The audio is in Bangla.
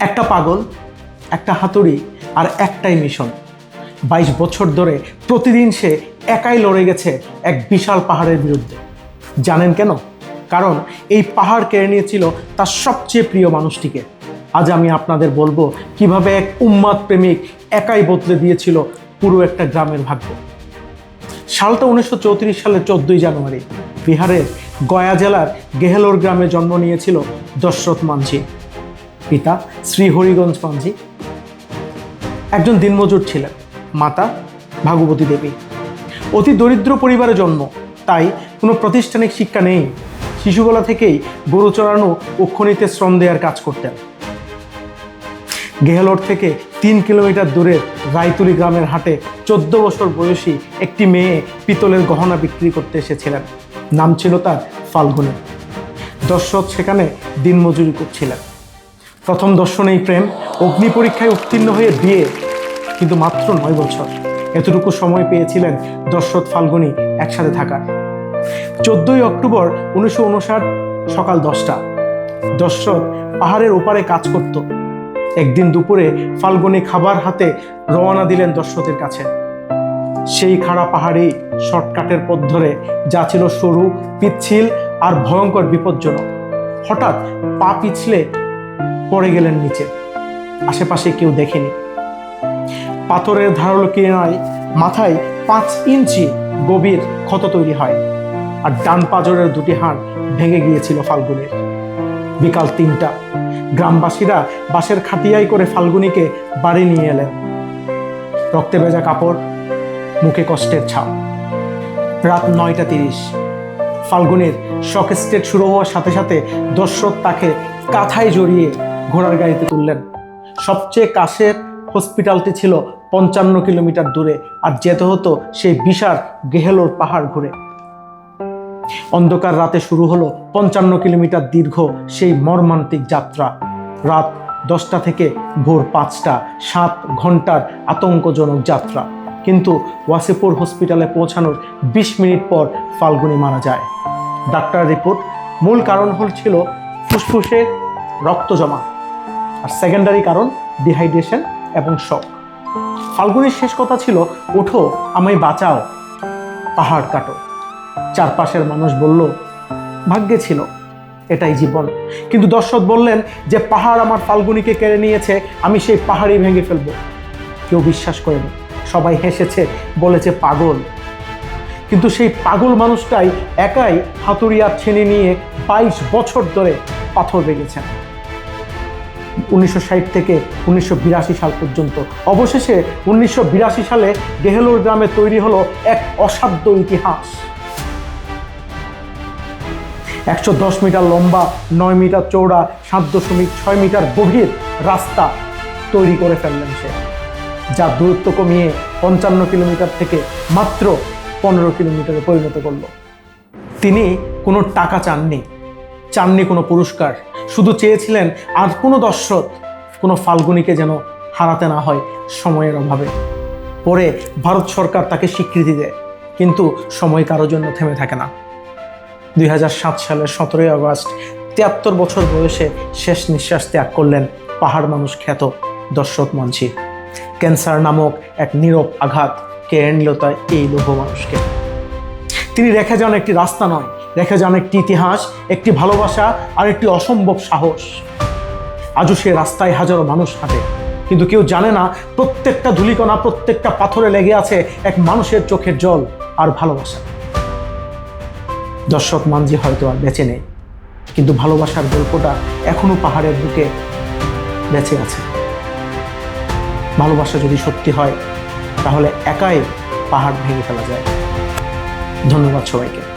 একটা পাগল, একটা হাতুড়ি আর একটাই মিশন। বাইশ বছর ধরে প্রতিদিন সে একাই লড়ে গেছে এক বিশাল পাহাড়ের বিরুদ্ধে। জানেন কেন? কারণ এই পাহাড় কেড়ে নিয়েছিল তার সবচেয়ে প্রিয় মানুষটিকে। আজ আমি আপনাদের বলব কীভাবে এক উম্মাদ প্রেমিক একাই বদলে দিয়েছিল পুরো একটা গ্রামের ভাগ্য। সালটা উনিশশো চৌত্রিশ সালের চোদ্দই জানুয়ারি। বিহারের গয়া জেলার গেহেলোর গ্রামে জন্ম নিয়েছিল দশরথ মাঝি পিতা শ্রী হরিগঞ্জ মাঝি একজন দিনমজুর ছিলেন, মাতা ভাগবতী দেবী। অতি দরিদ্র পরিবারে জন্ম, তাই কোনো প্রাতিষ্ঠানিক শিক্ষা নেই। শিশুবেলা থেকেই গরু চড়ানো ও খনিতে শ্রম দেওয়ার কাজ করতেন। গেহলোর থেকে তিন কিলোমিটার দূরের রায়তুলি গ্রামের হাটে চোদ্দ বছর বয়সী একটি মেয়ে পিতলের গহনা বিক্রি করতে এসেছিলেন। নাম ছিল তার ফাল্গুনী। দর্শক সেখানে দিনমজুরি করছিলেন। প্রথম দর্শনেই প্রেম, অগ্নি পরীক্ষায় উত্তীর্ণ হয়ে বিয়ে, কিন্তু মাত্র নয় বছর। এতটুকু সময় পেয়েছিলেন দশরথ ফাল্গুনী একসাথে থাকার। চোদ্দই অক্টোবর উনিশশো উনষাট সকাল দশটা। দশরথ পাহাড়ের ওপারে কাজ করত। একদিন দুপুরে ফাল্গুনী খাবার হাতে রওনা দিলেন দশরথের কাছে। সেই খাড়া পাহাড়ি শর্টকাটের পথ ধরে যা ছিল সরু, পিচ্ছিল আর ভয়ঙ্কর বিপজ্জনক। হঠাৎ পা পিছলে পড়ে গেলেন নিচে। আশেপাশে কেউ দেখেনি। পাথরের ধারালো কিনায় মাথায় পাঁচ ইঞ্চি গভীর ক্ষত তৈরি হয় আর ডান পাজরের দুটি হাড় ভেঙে গিয়েছিল ফাল্গুনের। বিকাল তিনটা। গ্রামবাসীরা বাঁশের খাটিয়াই করে ফাল্গুনিকে বাড়ি নিয়ে এলেন। রক্তে ভেজা কাপড়, মুখে কষ্টের ছাপ। রাত নয়টা তিরিশ। ফাল্গুনের শক স্টেট শুরু হওয়ার সাথে সাথে দশরথ তাকে কাঁথায় জড়িয়ে ঘোড়ার গাড়িতে তুললেন। সবচেয়ে কাছের হসপিটালটি ছিল পঞ্চান্ন কিলোমিটার দূরে আর যেতে হতো সেই বিশাল গেহেলোর পাহাড় ঘুরে। অন্ধকার রাতে শুরু হলো পঞ্চান্ন কিলোমিটার দীর্ঘ সেই মর্মান্তিক যাত্রা। রাত দশটা থেকে ভোর পাঁচটা, সাত ঘণ্টার আতঙ্কজনক যাত্রা। কিন্তু ওয়াসিপুর হসপিটালে পৌঁছানোর বিশ মিনিট পর ফাল্গুনি মারা যায়। Doctor report. মূল কারণ হচ্ছিল ফুসফুসে রক্ত জমা আর সেকেন্ডারি কারণ ডিহাইড্রেশন এবং শক ফাল্গুনির শেষ কথা ছিল, ওঠো, আমায় বাঁচাও। পাহাড় কাটো। চারপাশের মানুষ বলল, ভাগ্যে ছিল, এটাই জীবন। কিন্তু দর্শক বললেন যে, পাহাড় আমার ফাল্গুনিকে কেড়ে নিয়েছে, আমি সেই পাহাড়ই ভেঙে ফেলব। কেউ বিশ্বাস করেনি। সবাই হেসেছে, বলেছে, পাগল। কিন্তু সেই পাগল মানুষটাই একাই হাতুড়িয়া ছেনে নিয়ে বাইশ বছর ধরে পাথর রেগেছেন উনিশশো ষাট থেকে উনিশশো বিরাশি সাল পর্যন্ত। অবশেষে উনিশশো বিরাশি সালে গেহেলোর গ্রামে তৈরি হলো এক অসাধ্য ইতিহাস। একশো দশ মিটার লম্বা, নয় মিটার চৌড়া সাত দশমিক ছয় মিটার গভীর রাস্তা তৈরি করে ফেললেন সে, যা দূরত্ব কমিয়ে পঞ্চান্ন কিলোমিটার থেকে মাত্র পনেরো কিলোমিটারে পরিণত করল। তিনি কোনো টাকা চাননি চাননি কোনো পুরস্কার, শুধু চেয়েছিলেন আর কোনো দর্শক কোনো ফাল্গুনিকে যেন হারাতে না হয় সময়ের অভাবে। পরে ভারত সরকার তাকে স্বীকৃতি দেয়, কিন্তু সময় কারোর জন্য থেমে থাকে না। দুই হাজার সাত সালের সতেরোই আগস্ট, তিয়াত্তর বছর বয়সে শেষ নিঃশ্বাস ত্যাগ করলেন পাহাড় মানুষ খ্যাত দর্শক মঞ্চি ক্যান্সার নামক এক নীরব আঘাত কেড়ে নিল তাই এই লৌহ মানুষকে। তিনি রেখে যান একটি রাস্তা নয়, রেখে যান একটি ইতিহাস, একটি ভালোবাসা আর একটি অসম্ভব সাহস। আজও সে রাস্তায় হাজারো মানুষ হাঁটে, কিন্তু কেউ জানে না প্রত্যেকটা ধুলিকণা, প্রত্যেকটা পাথরে লেগে আছে এক মানুষের চোখের জল আর ভালোবাসা। দর্শক মানজি হয়তো আর বেঁচে নেই, কিন্তু ভালোবাসার গল্পটা এখনও পাহাড়ের বুকে বেঁচে আছে। ভালোবাসা যদি সত্যি হয় তাহলে একাই পাহাড় ভেঙে ফেলা যায়। ধন্যবাদ সবাইকে।